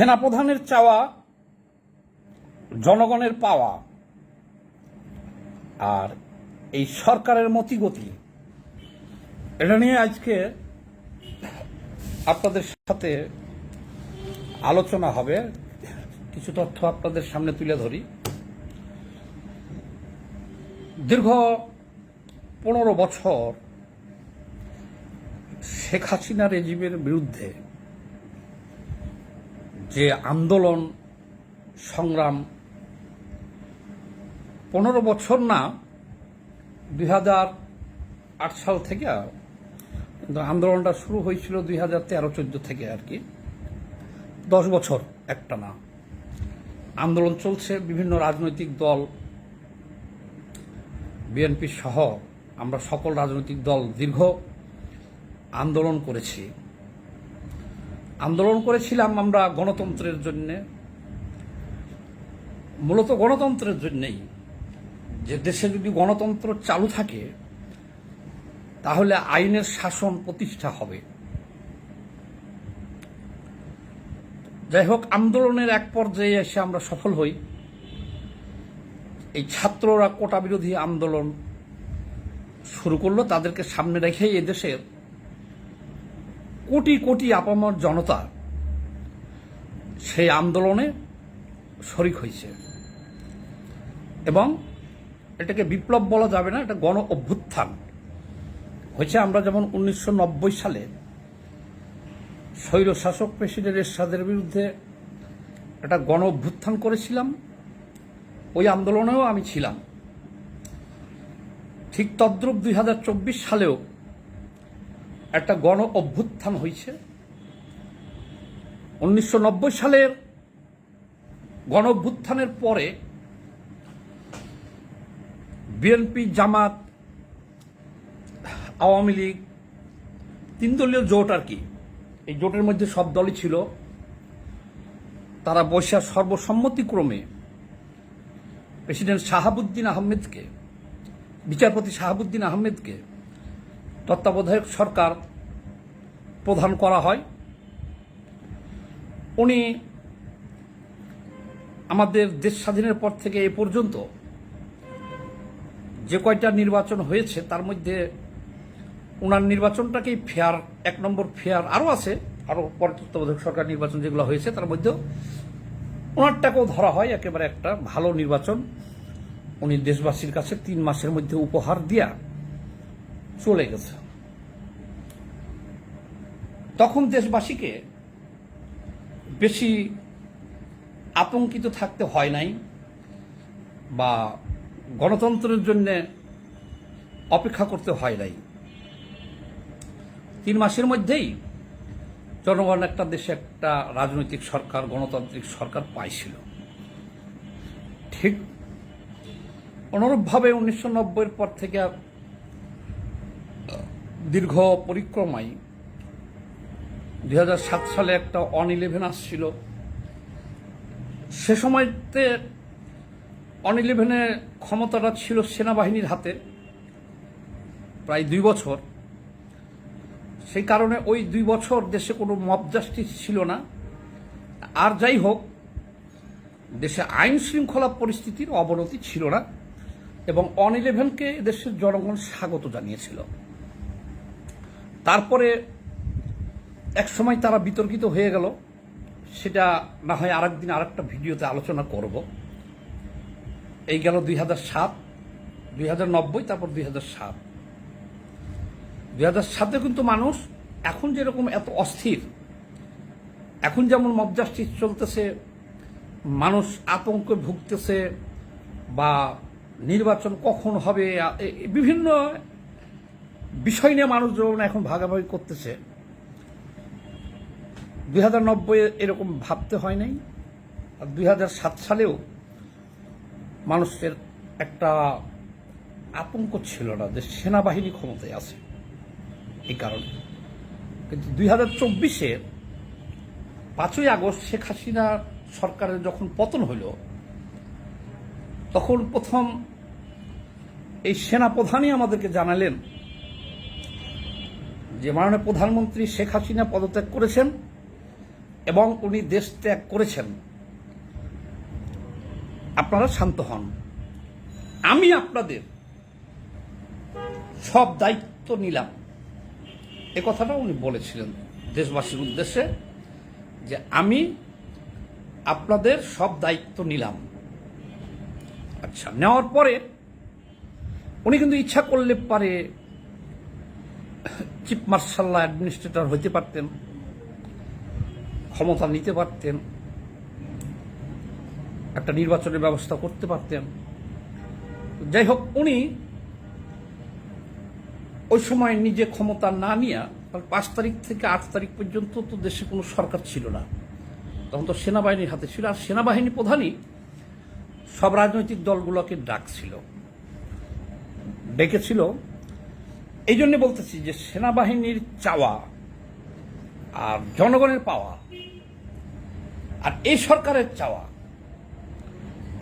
সেনাপ্রধানের চাওয়া, জনগণের পাওয়া, আর এই সরকারের মতিগতি, এটা নিয়ে আজকে আপনাদের সাথে আলোচনা হবে। কিছু তথ্য আপনাদের সামনে তুলে ধরি। দীর্ঘ পনেরো বছর শেখ হাসিনা রেজিমের বিরুদ্ধে যে আন্দোলন, সংগ্রাম, পনেরো বছর না দুই সাল থেকে আন্দোলনটা শুরু হয়েছিল দুই হাজার তেরো চোদ্দ থেকে আর কি। দশ বছর একটা না। আন্দোলন চলছে, বিভিন্ন রাজনৈতিক দল, বিএনপি সহ আমরা সকল রাজনৈতিক দল দীর্ঘ আন্দোলন করেছি। আন্দোলন করেছিলাম আমরা গণতন্ত্রের জন্যে। মূলত গণতন্ত্রের জন্যেই যে দেশে যদি গণতন্ত্র চালু থাকে, তাহলে আইনের শাসন প্রতিষ্ঠা হবে। যাই হোক, আন্দোলনের এক পর্যায়ে এসে আমরা সফল হই। এই ছাত্ররা কোটা বিরোধী আন্দোলন শুরু করল। তাদেরকে সামনে রেখেই এদেশের কোটি কোটি আপামর জনতা সেই আন্দোলনে শরিক হয়েছে। এবং এটাকে বিপ্লব বলা যাবে না, এটা গণ অভ্যুত্থান। হয়েছে আমরা যেমন উনিশশো নব্বই সালে স্বৈরশাসক প্রেসিডেন্ট এরশাদের বিরুদ্ধে একটা গণ অভ্যুত্থান করেছিলাম, ওই আন্দোলনেও আমি ছিলাম। ঠিক তদ্রুপ দুই হাজার চব্বিশ সালেও একটা গণ অভ্যুত্থান হয়েছে উনিশশো নব্বই সালের গণ অভ্যুত্থানের পরে বিএনপি, জামাত, আওয়ামী লীগ, তিন দলীয় জোট আর কি, এই জোটের মধ্যে সব দলই ছিল। তারা বসে সর্বসম্মতিক্রমে প্রেসিডেন্ট শাহাবুদ্দিন আহমেদকে, বিচারপতি শাহাবুদ্দিন আহমেদকে তত্ত্বাবধায়ক সরকার প্রধান করা হয়। উনি আমাদের দেশ স্বাধীনের পর থেকে এ পর্যন্ত যে কয়টা নির্বাচন হয়েছে, তার মধ্যে ওনার নির্বাচনটাকেই ফেয়ার, এক নম্বর ফেয়ার আরও আছে, আরও পরে তত্ত্বাবধায়ক সরকার নির্বাচন যেগুলো হয়েছে, তার মধ্যেও ওনারটাকেও ধরা হয়, একেবারে একটা ভালো নির্বাচন। উনি দেশবাসীর কাছে তিন মাসের মধ্যে উপহার দিয়া চলে গেছে। তখন দেশবাসীকে বেশি আতঙ্কিত থাকতে হয় নাই বা গণতন্ত্রের জন্য অপেক্ষা করতে হয় নাই। তিন মাসের মধ্যেই জনগণ একটা দেশে একটা রাজনৈতিক সরকার, গণতান্ত্রিক সরকার পাইছিল। ঠিক অনুরূপভাবে উনিশশো নব্বইয়ের পর থেকে দীর্ঘ পরিক্রমায় দুই হাজার সাত সালে একটা অন ইলেভেন আসছিল। সে সময়তে অন ইলেভেনে ক্ষমতাটা ছিল সেনাবাহিনীর হাতে, প্রায় দুই বছর। সেই কারণে ওই দুই বছর দেশে কোনো মব জাস্টিস ছিল না। আর যাই হোক, দেশে আইন শৃঙ্খলা পরিস্থিতির অবনতি ছিল না এবং অন ইলেভেনকে দেশের জনগণ স্বাগত জানিয়েছিল। তারপরে এক সময় তারা বিতর্কিত হয়ে গেল। সেটা না হয় আরেকদিন আরেকটা ভিডিওতে আলোচনা করব। এই গেল দুই হাজার সাত, দুই হাজার নব্বই, তারপর দুই হাজার সাত। দুই হাজার সাতে কিন্তু মানুষ এখন যেরকম এত অস্থির, এখন যেমন মব চলতেছে, মানুষ আতঙ্কে ভুগতেছে বা নির্বাচন কখন হবে বিভিন্ন বিষয় নিয়ে মানুষ যেমন এখন ভাগাভাগি করতেছে। দুই হাজার নব্বই এরকম ভাবতে হয় নাই। আর দুই হাজার সাত সালেও মানুষের একটা আতঙ্ক ছিল না যে সেনাবাহিনী ক্ষমতায় আছে। এই কারণে। কিন্তু দুই হাজার চব্বিশে পাঁচই আগস্ট শেখ হাসিনা সরকারের যখন পতন হইল, তখন প্রথম এই সেনাপ্রধানই আমাদেরকে জানালেন যে মাননীয় প্রধানমন্ত্রী শেখ হাসিনা পদত্যাগ করেছেন। এবং উনি দেশ ত্যাগ করেছেন। আপনারা শান্ত হন। আমি আপনাদের সব দায়িত্ব নিলাম। এ কথাটা উনি বলেছিলেন দেশবাসীর উদ্দেশ্যে যে আমি আপনাদের সব দায়িত্ব নিলাম। আচ্ছা নেওয়ার পরে উনি কিন্তু ইচ্ছা করলে পারে চিফ মার্শাল্লাহ অ্যাডমিনিস্ট্রেটর হইতে পারতেন। ক্ষমতা নিতে পারতেন, একটা নির্বাচনের ব্যবস্থা করতে পারতেন। যাই হোক, উনি ওই সময় নিজে ক্ষমতা না নিয়ে পাঁচ তারিখ থেকে আট তারিখ পর্যন্ত তো দেশে কোনো সরকার ছিল না। তখন তো সেনাবাহিনীর হাতে ছিল, আর সেনাবাহিনী প্রধানই সব রাজনৈতিক দলগুলোকে ডাকছিল, ডেকেছিল। এই জন্য বলতেছি যে, সেনাবাহিনীর চাওয়া আর জনগণের পাওয়া আর এই সরকারের চাওয়া,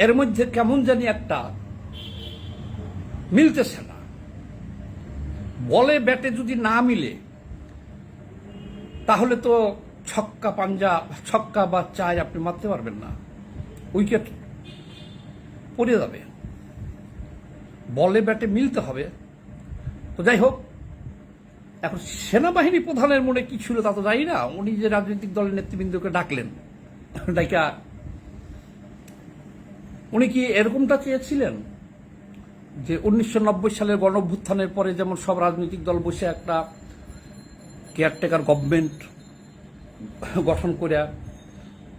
এর মধ্যে কেমন জানি একটা মিলতেছে না। বলে ব্যাটে যদি না মিলে, তাহলে তো ছক্কা পাঞ্জা, ছক্কা বা চায় আপনি মারতে পারবেন না। উইকেট পড়ে যাবে। বলে ব্যাটে মিলতে হবে। তো যাই হোক, এখন সেনাবাহিনী প্রধানের মনে কি ছিল তা তো জানি না। উনি যে রাজনৈতিক দলের নেতৃবৃন্দকে ডাকলেন ডাইকা উনি কি এরকমটা চেয়েছিলেন? যে উনিশশো নব্বই সালের গণভ্যুত্থানের পরে যেমন সব রাজনৈতিক দল বসে একটা কেয়ারটেকার গভর্নমেন্ট গঠন করে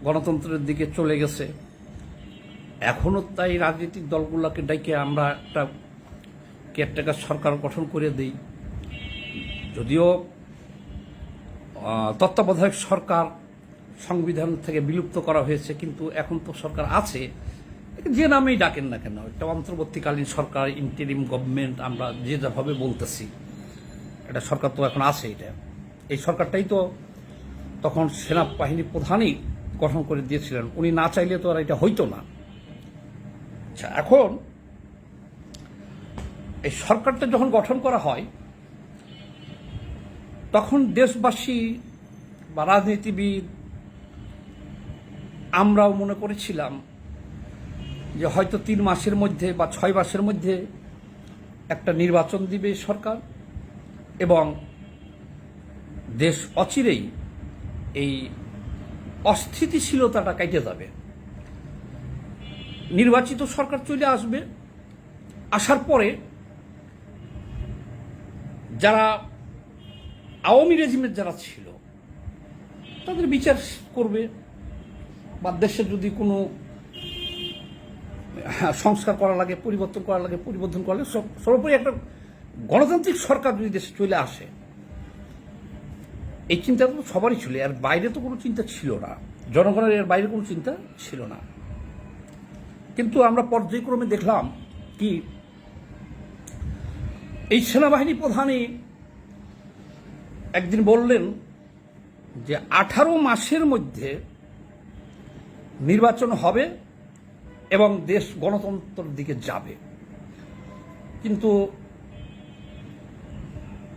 গণতন্ত্রের দিকে চলে গেছে। এখনও তাই রাজনৈতিক দলগুলোকে ডেকে আমরা একটা কেয়ারটেকার সরকার গঠন করে দিই। যদিও তত্ত্বাবধায়ক সরকার সংবিধান থেকে বিলুপ্ত করা হয়েছে, কিন্তু এখন তো সরকার আছে। যে নামেই ডাকেন না কেন, একটা অন্তর্বর্তীকালীন সরকার ইন্টারিম গভর্নমেন্ট আমরা যে যাভাবে বলতেছি এটা সরকার তো এখন আছে এটা। এই সরকারটাই তো তখন সেনাবাহিনী প্রধানই গঠন করে দিয়েছিলেন। উনি না চাইলে তো আর এটা হইতো না। আচ্ছা এখন এই সরকারটা যখন গঠন করা হয়, তখন দেশবাসী বা রাজনীতিবিদ আমরাও মনে করেছিলাম যে হয়তো তিন মাসের মধ্যে বা ছয় মাসের মধ্যে একটা নির্বাচন দিবে সরকার এবং দেশ অচিরেই এই অস্থিতিশীলতাটা কেটে যাবে। নির্বাচিত সরকার চলে আসবে। আসার পরে যারা আওয়ামী রেজিমের যারা ছিল, তাদের বিচার করবে। বা দেশের যদি কোনো হ্যাঁ, সংস্কার করা লাগে পরিবর্তন করা লাগে পরিবর্তন করা লাগে সর্বোপরি একটা গণতান্ত্রিক সরকার যদি দেশে চলে আসে এই চিন্তা তো সবারই ছিল এর বাইরে তো কোনো চিন্তা ছিল না জনগণের এর বাইরে কোনো চিন্তা ছিল না। কিন্তু আমরা পর্যায়ক্রমে দেখলাম কি এই সেনাবাহিনী প্রধানই একদিন বললেন যে আঠারো মাসের মধ্যে নির্বাচন হবে এবং দেশ গণতন্ত্রের দিকে যাবে। কিন্তু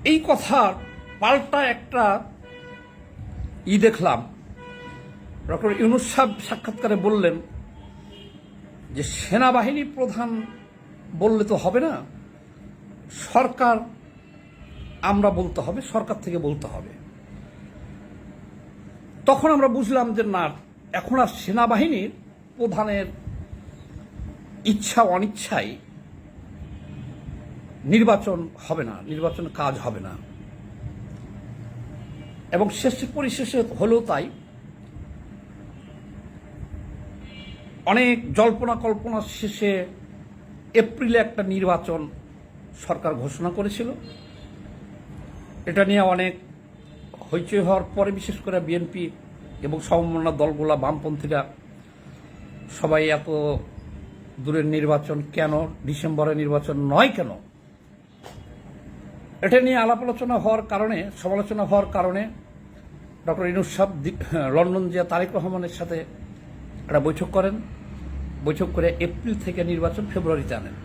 এই কথার পাল্টা একটা ই দেখলাম। ডক্টর ইউনুস সাহেব সাক্ষাৎকারে বললেন যে, সেনাবাহিনী প্রধান বললে তো হবে না, সরকার আমরা বলতে হবে, সরকার থেকে বলতে হবে। তখন আমরা বুঝলাম যে, না এখন আর সেনাবাহিনীর প্রধানের ইচ্ছা, অনিচ্ছায় নির্বাচন হবে না, নির্বাচন কাজ হবে না। এবং শেষে পরিশেষে হলেও তাই অনেক জল্পনা কল্পনা শেষে এপ্রিলে একটা নির্বাচন সরকার ঘোষণা করেছিল। এটা নিয়ে অনেক হইচই হওয়ার পরে বিশেষ করে বিএনপি এবং সমমনা দলগুলা বামপন্থীরা সবাই এত দূরের নির্বাচন কেন? ডিসেম্বরে নির্বাচন নয় কেন? এটা নিয়ে আলাপ আলোচনা হওয়ার কারণে, সমালোচনা হওয়ার কারণে ডক্টর ইনুস সাহেব লন্ডন জিয়া তারেক রহমানের সাথে একটা বৈঠক করেন। বৈঠক করে এপ্রিল থেকে নির্বাচন ফেব্রুয়ারিতে আনেন।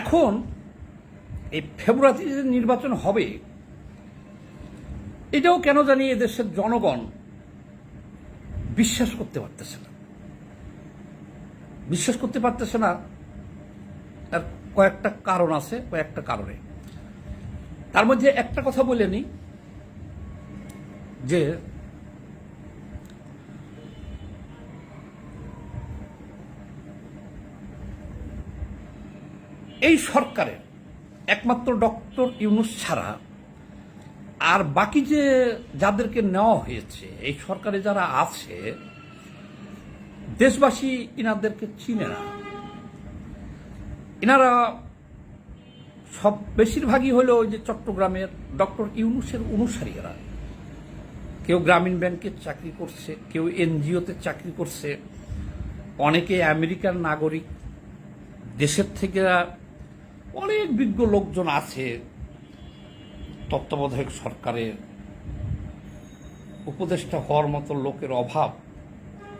এখন এই ফেব্রুয়ারিতে নির্বাচন হবে এটাও কেন জানি এদেশের জনগণ বিশ্বাস করতে পারতেছে না। বিশ্বাস করতে পারতেছে না, তার কয়েকটা কারণ আছে, কয়েকটা কারণে। তার মধ্যে একটা কথা বলে নি যে এই সরকারের একমাত্র ডক্টর ইউনুস ছাড়া আর বাকি যে যাদেরকে নেওয়া হয়েছে, এই সরকারে যারা আছে, দেশবাসী ইনাদেরকে চিনে না। ইনারা সব বেশিরভাগই হলো ওই যে চট্টগ্রামের ডক্টর ইউনুসের অনুসারীরা। কেউ গ্রামীণ ব্যাংকে চাকরি করছে, কেউ এনজিওতে চাকরি করছে। অনেকে আমেরিকার নাগরিক। দেশের থেকে অনেক বিজ্ঞ লোকজন আছে তত্ত্বাবধায়ক সরকারের উপদেষ্টা হওয়ার মতো লোকের অভাব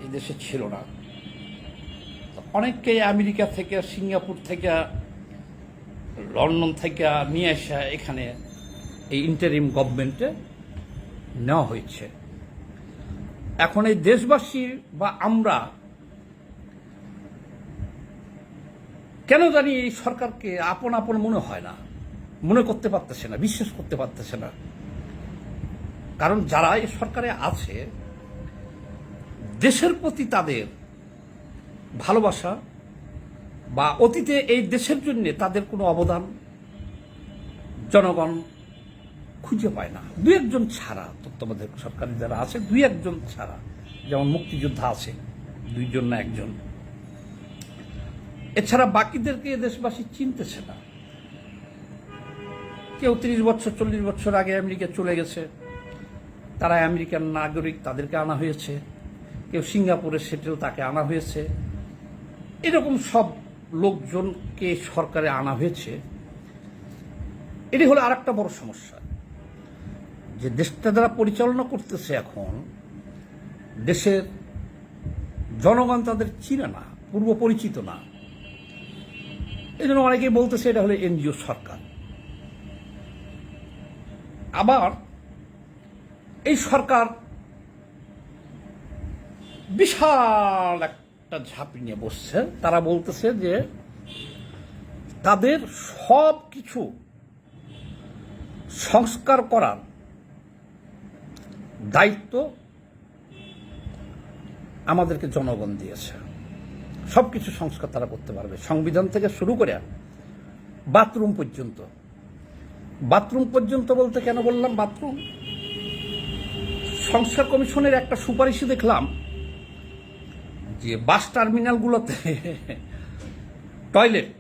এই দেশে ছিল না। অনেককে আমেরিকা থেকে, সিঙ্গাপুর থেকে, লন্ডন থেকে নিয়ে আসা এখানে এই ইন্টারিম গভর্নমেন্টে নেওয়া হয়েছে। এখন এই দেশবাসী বা আমরা কেন জানি এই সরকারকে আপন আপন মনে হয় না। মনে করতে পারতেছে না, বিশ্বাস করতে পারতেছে না। কারণ যারা এই সরকারে আছে, দেশের প্রতি তাদের ভালোবাসা বা অতীতে এই দেশের জন্য তাদের কোনো অবদান জনগণ খুঁজে পায় না। দুই একজন ছাড়া তত্ত্বাবধায়ক সরকারি যারা আছে দুই একজন ছাড়া। যেমন মুক্তিযোদ্ধা আছে, দুইজন না একজন। এছাড়া বাকিদেরকে দেশবাসী চিনতেছে না। কেউ তিরিশ বছর, চল্লিশ বছর আগে আমেরিকা চলে গেছে। তারা আমেরিকার নাগরিক, তাদেরকে আনা হয়েছে। কেউ সিঙ্গাপুরে সেটেল তাকে আনা হয়েছে। এরকম সব লোকজনকে সরকারে আনা হয়েছে। এটি হলো আর একটা বড় সমস্যা। যে দেশটা যারা পরিচালনা করতেছে এখন, দেশের জনগণ তাদের চিনে না পূর্ব পরিচিত না। এই জন্য অনেকেই বলতেছে এটা হলো এনজিও সরকার। আবার এই সরকার বিশাল একটা ঝাঁপি নিয়ে বসছে। তারা বলতেছে যে তাদের সব কিছু সংস্কার করার দায়িত্ব আমাদেরকে জনগণ দিয়েছে। সব কিছু সংস্কার তারা করতে পারবে। সংবিধান থেকে শুরু করে বাথরুম পর্যন্ত বাথরুম পর্যন্ত বলতে কেন বললাম বাথরুম? সংস্কার কমিশনের একটা সুপারিশই দেখলাম যে বাস টার্মিনালগুলোতে টয়লেট,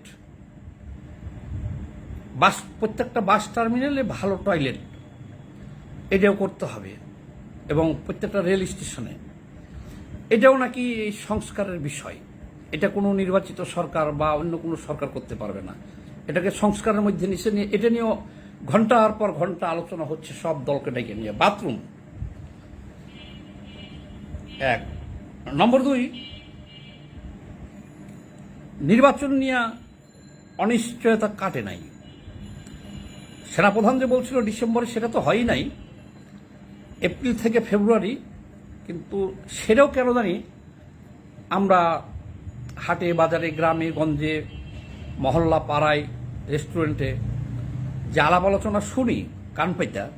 বাস, প্রত্যেকটা বাস টার্মিনালে ভালো টয়লেট, এটাও করতে হবে এবং প্রত্যেকটা রেল স্টেশনে। এটাও নাকি এই সংস্কারের বিষয়। এটা কোনো নির্বাচিত সরকার বা অন্য কোনো সরকার করতে পারবে না। এটাকে সংস্কারের মধ্যে নিচে নিয়ে এটা নিয়েও ঘণ্টার পর ঘণ্টা আলোচনা হচ্ছে, সব দলকে ডেকে নিয়ে। বাথরুম। এক। নম্বর দুই, নির্বাচন নিয়ে অনিশ্চয়তা কাটে নাই। সেনাপ্রধান যে বলছিল ডিসেম্বরে, সেটা তো হয়ই নাই। এপ্রিল থেকে ফেব্রুয়ারি, কিন্তু সেটাও কেন জানি আমরা হাটে, বাজারে, গ্রামে, গঞ্জে মহল্লা পাড়ায় রেস্টুরেন্টে যে আলাপ আলোচনা শুনি, কান পাইতা,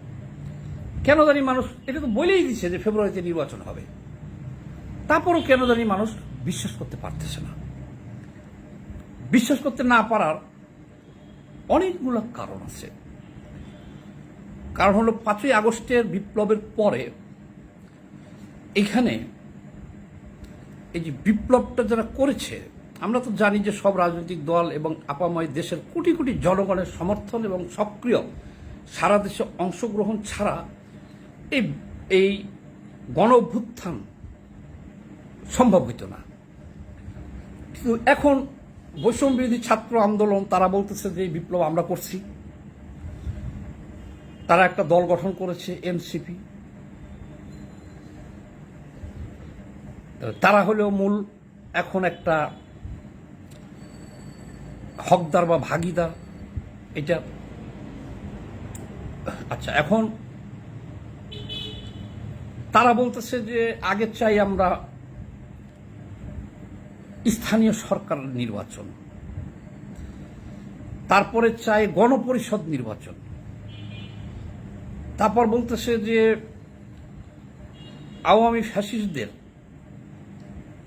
কেন জানি মানুষ, এটা তো বলেই দিচ্ছে যে ফেব্রুয়ারিতে নির্বাচন হবে। তারপরও কেন জানি মানুষ বিশ্বাস করতে পারতেছে না। বিশ্বাস করতে না পারার অনেকগুলো কারণ আছে। কারণ হলো পাঁচই আগস্টের বিপ্লবের পরে এখানে এই যে বিপ্লবটা যারা করেছে আমরা তো জানি যে সব রাজনৈতিক দল এবং আপাময় দেশের কোটি কোটি জনগণের সমর্থন এবং সক্রিয় সারা দেশে অংশগ্রহণ ছাড়া এই এই গণ অভ্যুত্থান সম্ভব হইত না। কিন্তু এখন বৈষম্য বিরোধী ছাত্র আন্দোলন, তারা বলতেছে যে বিপ্লব আমরা করছি। তারা একটা দল গঠন করেছে, এনসিপি। তারা হলেও মূল এখন একটা হকদার বা ভাগিদার, এটা আচ্ছা এখন তারা বলতেছে যে আগে চাই আমরা স্থানীয় সরকার নির্বাচন, তারপরে চাই গণপরিষদ নির্বাচন। তারপর বলতেছে যে আওয়ামী ফ্যাসিস্টদের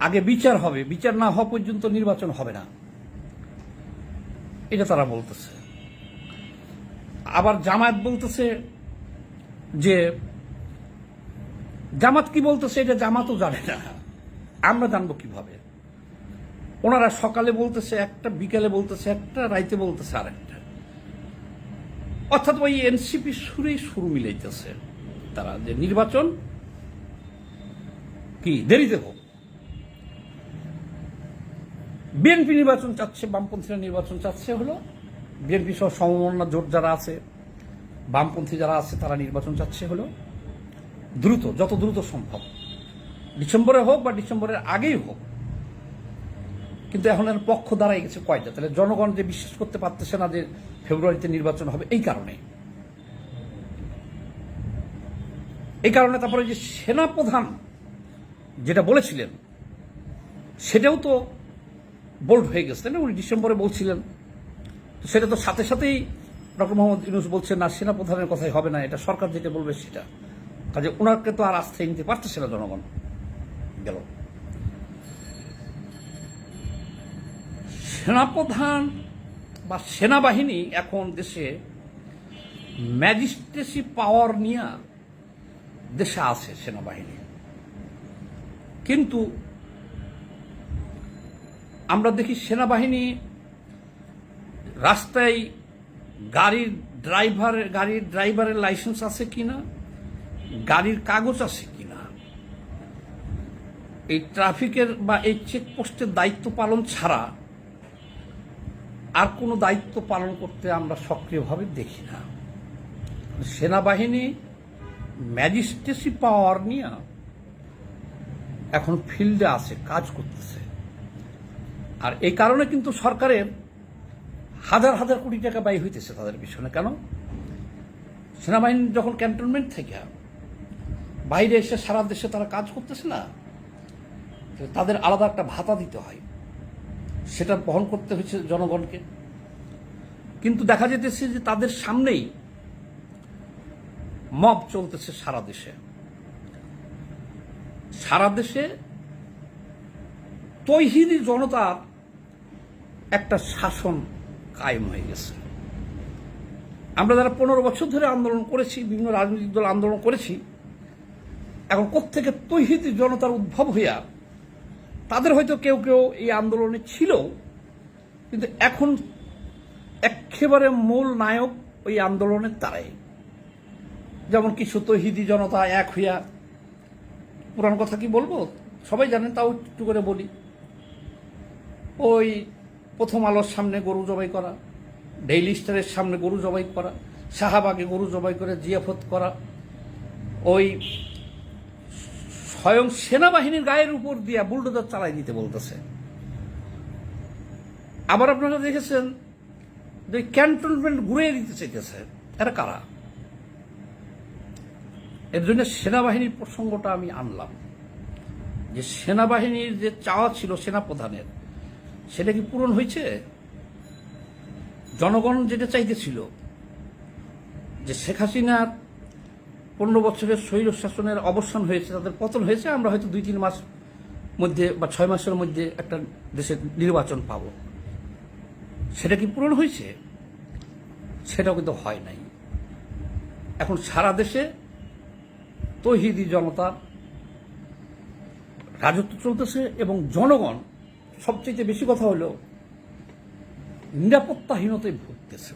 আগে বিচার হবে, বিচার না হওয়া পর্যন্ত নির্বাচন হবে না। এটা তারা বলতেছে। আবার জামায়াত বলতেছে যে, জামাত কি বলতেছে এটা জামাতও জানে না। আমরা জানব কীভাবে? ওনারা সকালে বলতেছে, একটা, বিকালে বলতেছে, একটা, রাইতে বলতেছে আরেকটা। অর্থাৎ ওই এনসিপি সুরেই শুরু মিলাইতেছে তারা যে নির্বাচন কি দেরিতে হোক। বিএনপি নির্বাচন চাচ্ছে, বামপন্থীরা নির্বাচন চাচ্ছে হলো বিএনপি সহ সমমনা জোট যারা আছে, বামপন্থী যারা আছে তারা নির্বাচন চাচ্ছে হলো দ্রুত, যত দ্রুত সম্ভব। ডিসেম্বরে হোক বা ডিসেম্বরের আগেই হোক। কিন্তু এখন এর পক্ষ দাঁড়াই গেছে কয়টা? তাহলে জনগণ যে বিশ্বাস করতে পারতেছে না যে ফেব্রুয়ারিতে নির্বাচন হবে, এই কারণে। এই কারণে তারপরে যে সেনাপ্রধান যেটা বলেছিলেন, সেটাও তো বোল্ড হয়ে গেছে, তাই না? উনি ডিসেম্বরে বলছিলেন। তো সেটা তো সাথে সাথেই ডক্টর মোহাম্মদ ইউনুস বলছেন, না সেনাপ্রধানের কথাই হবে না, এটা সরকার যেটা বলবে সেটা। কাজে ওনাকে তো আর আস্থায় নিতে পারতেছে না জনগণ। গেল। সেনাপ্রধান বা সেনাবাহিনী এখন দেশে ম্যাজিস্ট্রেসি পাওয়ার নিয়ে দেশে আছে সেনাবাহিনী। কিন্তু আমরা দেখি সেনাবাহিনী রাস্তায় গাড়ির ড্রাইভার গাড়ির ড্রাইভারের লাইসেন্স আছে কিনা? গাড়ির কাগজ আছে কিনা? এই ট্রাফিকের বা এই চেকপোস্টের দায়িত্ব পালন ছাড়া আর কোনো দায়িত্ব পালন করতে আমরা সক্রিয়ভাবে দেখি না। সেনাবাহিনী ম্যাজিস্ট্রেসি পাওয়ার নিয়ে এখন ফিল্ডে আছে, কাজ করতেছে। আর এই কারণে কিন্তু সরকারের হাজার হাজার কোটি টাকা ব্যয় হইতেছে তাদের পিছনে। কেন? সেনাবাহিনী যখন ক্যান্টনমেন্ট থেকে বাইরে এসে সারা দেশে তারা কাজ করতেছে না তাদের আলাদা একটা ভাতা দিতে হয়। সেটা বহন করতে হচ্ছে জনগণকে। কিন্তু দেখা যেতেছে যে তাদের সামনেই মব চলতেছে সারা দেশে। সারা দেশে তৈহিদি জনতার একটা শাসন কায়েম হয়ে গেছে। আমরা যারা পনেরো বছর ধরে আন্দোলন করেছি, বিভিন্ন রাজনৈতিক দল আন্দোলন করেছি, এখন কোত্থেকে তৈহিদি জনতার উদ্ভব হইয়া তাদের হয়তো কেউ কেউ এই আন্দোলনে ছিল, কিন্তু এখন একেবারে মূল নায়ক ওই আন্দোলনের তারাই। যেমন কিছু তহিদি জনতা এক হইয়া পুরান কথা কি বলব? সবাই জানেন, তাও একটু করে বলি। ওই প্রথম আলোর সামনে গরু জবাই করা, ডেইলি স্টারের সামনে গরু জবাই করা, শাহাবাগে গরু জবাই করে জিয়াফত করা, ওই স্বয়ং সেনাবাহিনীর গায়ের উপর দিয়া বুলডোজার চালাই দিতে বলতেছে। আবার আপনারা দেখেছেন যে ক্যান্টনমেন্ট ঘুরে দিতে চাইতেছে। এরা কারা? এর জন্য সেনাবাহিনীর প্রসঙ্গটা আমি আনলাম। যে সেনাবাহিনীর যে চাওয়া ছিল সেনাপ্রধানের সেটা কি পূরণ হয়েছে? জনগণ যেটা চাইতেছিল যে শেখ হাসিনার পনেরো বছরের শৈল শাসনের অবসান হয়েছে, তাদের পতন হয়েছে, আমরা হয়তো দুই তিন মাস মধ্যে বা ছয় মাসের মধ্যে একটা দেশের নির্বাচন পাব। সেটা কি পূরণ হয়েছে? সেটাও কিন্তু হয় নাই। এখন সারা দেশে তহিদি জনতা, রাজত্ব চলতেছে এবং জনগণ সবচেয়ে বেশি কথা হলো, নিরাপত্তাহীনতায় ভুগতেছে।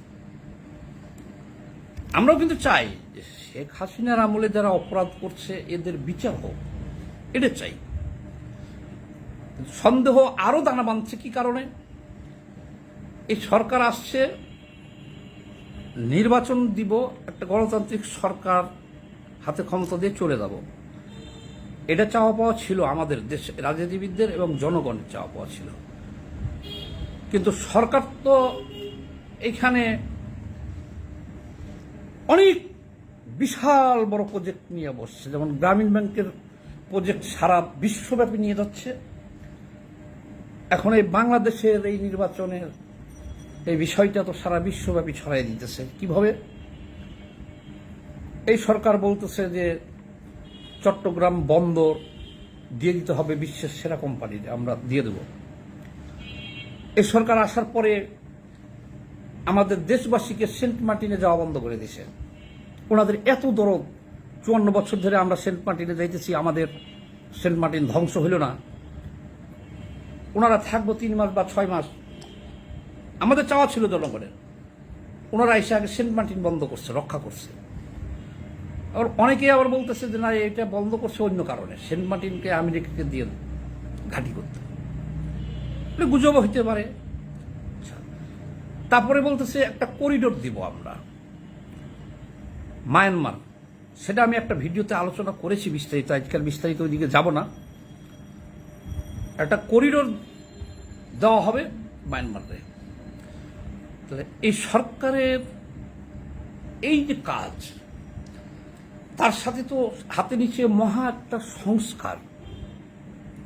আমরাও কিন্তু চাই যে শেখ হাসিনার আমলে যারা অপরাধ করছে, এদের বিচার হোক। এটা চাই। সন্দেহ আরও দানা বাঁধছে কি কারণে? এই সরকার আসছে, নির্বাচন দিব, একটা গণতান্ত্রিক সরকার হাতে ক্ষমতা দিয়ে চলে যাব। এটা চাওয়া পাওয়া ছিল আমাদের দেশ রাজনীতিবিদদের এবং জনগণের চাওয়া পাওয়া ছিল। কিন্তু সরকার তো এখানে অনেক বিশাল বড় প্রজেক্ট নিয়ে বসছে। যেমন গ্রামীণ ব্যাংকের প্রজেক্ট সারা বিশ্বব্যাপী নিয়ে যাচ্ছে। এখন এই বাংলাদেশের এই নির্বাচনের এই বিষয়টা তো সারা বিশ্বব্যাপী ছড়াই দিতেছে। কীভাবে? এই সরকার বলতেছে যে চট্টগ্রাম বন্দর দিয়ে দিতে হবে বিশ্বের সেরা কোম্পানি আমরা দিয়ে দেব। এই সরকার আসার পরে আমাদের দেশবাসীকে সেন্ট মার্টিনে যাওয়া বন্ধ করে দিয়েছে। ওনাদের এত দরদ, চুয়ান্ন বছর ধরে আমরা সেন্ট মার্টিনে যাইতেছি, আমাদের সেন্ট মার্টিন ধ্বংস হইল না। ওনারা থাকব তিন মাস বা ছয় মাস। আমাদের চাওয়া ছিল জনগণের। ওনারা এসে আগে সেন্ট মার্টিন বন্ধ করছে, রক্ষা করছে। আবার অনেকেই আবার বলতেছে যে, না, এটা বন্ধ করছে অন্য কারণে। সেন্ট মার্টিনকে আমেরিকাকে দিয়ে ঘাঁটি করতে। এটা গুজব হইতে পারে। আচ্ছা। তারপরে বলতেছে, একটা করিডোর দিব আমরা। মায়ানমার, সেটা আমি একটা ভিডিওতে আলোচনা করেছি বিস্তারিত আজকাল বিস্তারিত ওইদিকে যাব না। একটা করিডোর দেওয়া হবে মায়ানমারে। তাহলে এই সরকারের এই যে কাজ তার সাথে তো হাতে নিচে মহা একটা সংস্কার।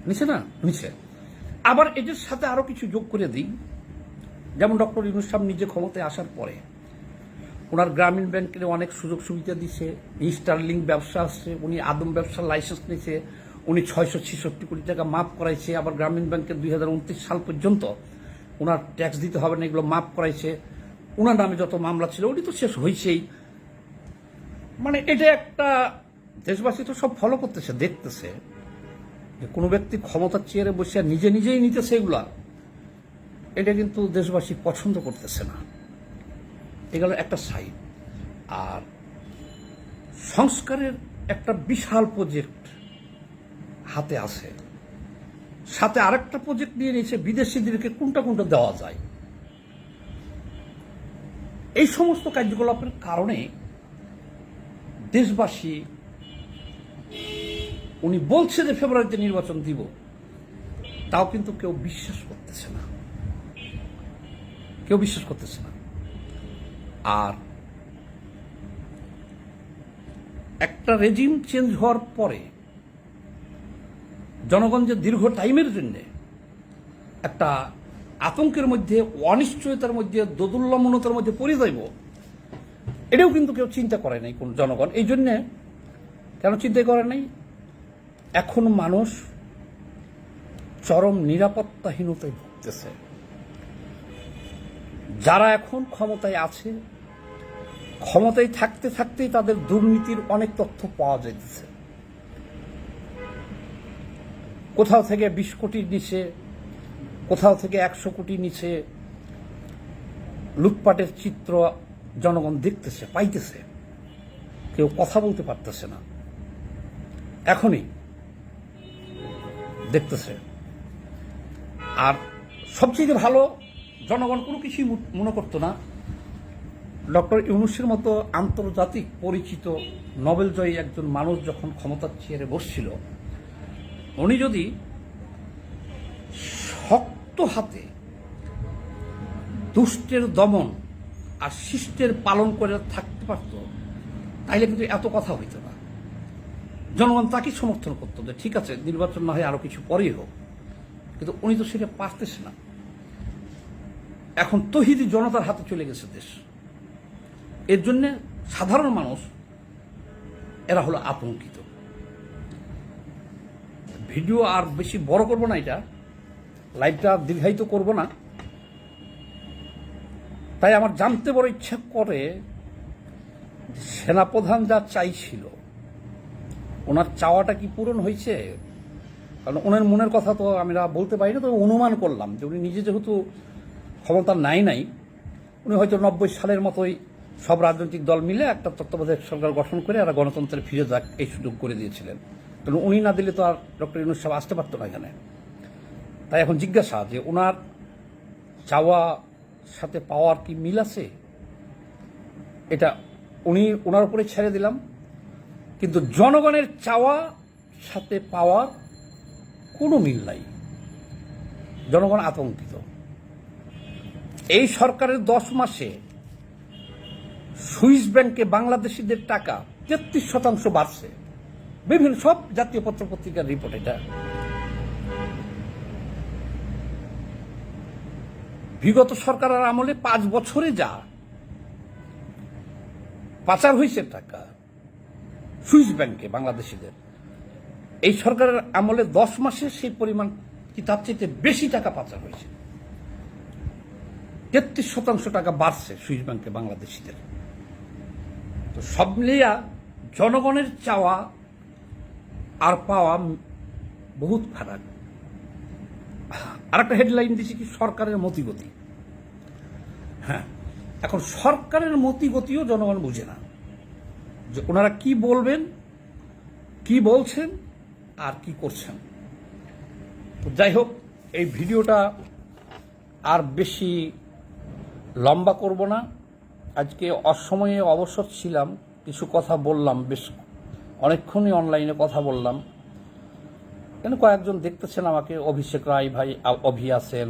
নিচে না? নিচে আবার এটার সাথে আরও কিছু যোগ করে দিই। যেমন ডক্টর ইউনুস নিজে ক্ষমতায় আসার পরে ওনার গ্রামীণ ব্যাংকের অনেক সুযোগ সুবিধা দিছে স্টারলিং ব্যবসা আসছে উনি আদম ব্যবসার লাইসেন্স নিয়েছে উনি ছয়শো ছেষট্টি কোটি টাকা মাফ করাইছে, আবার গ্রামীণ ব্যাংকের দুই হাজার উনত্রিশ সাল পর্যন্ত ওনার ট্যাক্স দিতে হবে না, এগুলো মাফ করাইছে। ওনার নামে যত মামলা ছিল, ওটি তো শেষ হয়েছেই মানে এটা একটা, দেশবাসী তো সব ফলো করতেছে, দেখতেছে। যে কোনো ব্যক্তি ক্ষমতার চেয়ারে বসে নিজে নিজেই নিতেছে এগুলা, এটা কিন্তু দেশবাসী পছন্দ করতেছে না। এগুলো একটা সাইড আর সংস্কারের একটা বিশাল প্রজেক্ট হাতে আছে। সাথে আরেকটা প্রজেক্ট নিয়ে নিয়েছে, বিদেশিদেরকে কোনটা কোনটা দেওয়া যায়। এই সমস্ত কার্যকলাপের কারণে দেশবাসী, উনি বলছে যে ফেব্রুয়ারিতে নির্বাচন দিব। তাও কিন্তু কেউ বিশ্বাস করতেছে না। কেউ বিশ্বাস করতেছে না। আর একটা রেজিম চেঞ্জ হওয়ার পরে জনগণ যে দীর্ঘ টাইমের জন্য একটা আতঙ্কের মধ্যে, অনিশ্চয়তার মধ্যে, দোদুল্যমনতার মধ্যে পড়ে এটাও কিন্তু কেউ চিন্তা করে নাই কোন জনগণ। এই জন্যে কেন চিন্তা করে নাই? এখন মানুষ চরম নিরাপত্তাহীনতায় ভুগতেছে। যারা এখন ক্ষমতায় আছে, ক্ষমতায় থাকতে থাকতেই তাদের দুর্নীতির অনেক তথ্য পাওয়া যাইতেছে। কোথাও থেকে বিশ কোটির নিচে, কোথাও থেকে একশো কোটি নিচে লুটপাটের চিত্র জনগণ দেখতেছে, পাইতেছে। কেউ কথা বলতে পারতেছে না। এখনই দেখতেছে। আর সবচেয়ে ভালো, জনগণ কোনো কিছুই মনে করতো না। ডক্টর ইউনুসের মতো আন্তর্জাতিক পরিচিত নোবেলজয়ী একজন মানুষ যখন ক্ষমতার চেয়ারে বসছিল, উনি যদি শক্ত হাতে দুষ্টের দমন আর শিষ্টের পালন করে থাকতে পারত, তাইলে কিন্তু এত কথা হইতো না। জনগণ তাকে সমর্থন করতো যে, ঠিক আছে, নির্বাচন না হয় আরও কিছু পরেই হোক। কিন্তু উনি তো সেটা পারতেছে না। এখন তহিদি জনতার হাতে চলে গেছে দেশ। এর জন্য সাধারণ মানুষ, এরা হলো আতঙ্কিত। ভিডিও আর বেশি বড় করব না এটা, লাইভটা দীর্ঘায়িত করব না। তাই আমার জানতে বড় ইচ্ছা করে সেনাপ্রধান যা চাইছিল, ওনার চাওয়াটা কি পূরণ হয়েছে? কারণ ওনার মনের কথা তো আমরা বলতে পারি না, তবে অনুমান করলাম যে উনি নিজে যেহেতু ক্ষমতা নাই নাই, উনি হয়তো নব্বই সালের মতোই সব রাজনৈতিক দল মিলে একটা তত্ত্বাবধায়ক সরকার গঠন করে আর গণতন্ত্রের ফিরে যাক এই সুযোগ করে দিয়েছিলেন। কারণ উনি না দিলে তো আর ডক্টর ইউনুস সাহেব আসতে পারতো না এখানে। তাই এখন জিজ্ঞাসা যে ওনার চাওয়া সাথে পাওয়ার কি মিল আছে? এটা উনি, ওনার উপরে ছেড়ে দিলাম। কিন্তু জনগণের চাওয়া সাথে পাওয়ার কোনো মিল নাই। জনগণ আতঙ্কিত। এই সরকারের দশ মাসে সুইস ব্যাংকে বাংলাদেশিদের টাকা তেত্রিশ শতাংশ বাড়ছে। বিভিন্ন সব জাতীয় পত্র পত্রিকার রিপোর্ট এটা। বিগত সরকারের আমলে পাঁচ বছরে যা পাচার হয়েছে টাকা, সুইস ব্যাংকে বাংলাদেশিদের। এই সরকারের আমলে দশ মাসে সেই পরিমাণ কি তার চাইতে বেশি টাকা পাচার হয়েছে? তেত্রিশ শতাংশ টাকা বাড়ছে সুইস ব্যাংকে বাংলাদেশিদের। তো সব মিলিয়া জনগণের চাওয়া আর পাওয়া বহুত ফারাক আর একটা হেডলাইন দিছি কি? সরকারের মতিগতি। হ্যাঁ এখন সরকারের মতিগতিও জনগণ বুঝে না। যে ওনারা কি বলবেন, কি বলছেন, আর কি করছেন। তো যাই হোক, এই ভিডিওটা আর বেশি লম্বা করব না। আজকে অসময়ে অবসর ছিলাম, কিছু কথা বললাম, বেশ অনেকক্ষণই অনলাইনে কথা বললাম। কেন কয়েকজন দেখতেছেন আমাকে, অভিষেক রায় ভাই অভি আছেন,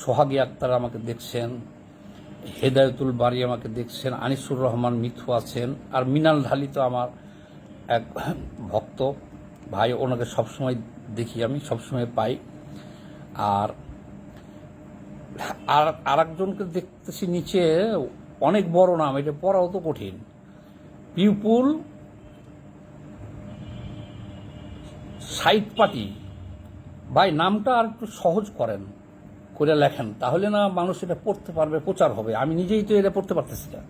সোহাগী আক্তার আমাকে দেখছেন, হেদায়তুল বাড়ি আমাকে দেখছেন, আনিসুর রহমান মিথু আছেন, আর মিনাল ঢালি তো আমার এক ভক্ত ভাই, ওনাকে সবসময় দেখি আমি, সবসময় পাই। আর আর, আরেকজনকে দেখতেছি নিচে, অনেক বড় নাম, এটা পড়াও তো কঠিন। পিপুল সাইট পার্টি ভাই, নামটা আর একটু সহজ করেন করে লেখেন। তাহলে না মানুষ এটা পড়তে পারবে, প্রচার হবে। আমি নিজেই তো এটা পড়তে পারতেছি না।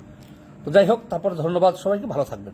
তো যাই হোক, তারপর ধন্যবাদ সবাইকে, ভালো থাকবেন।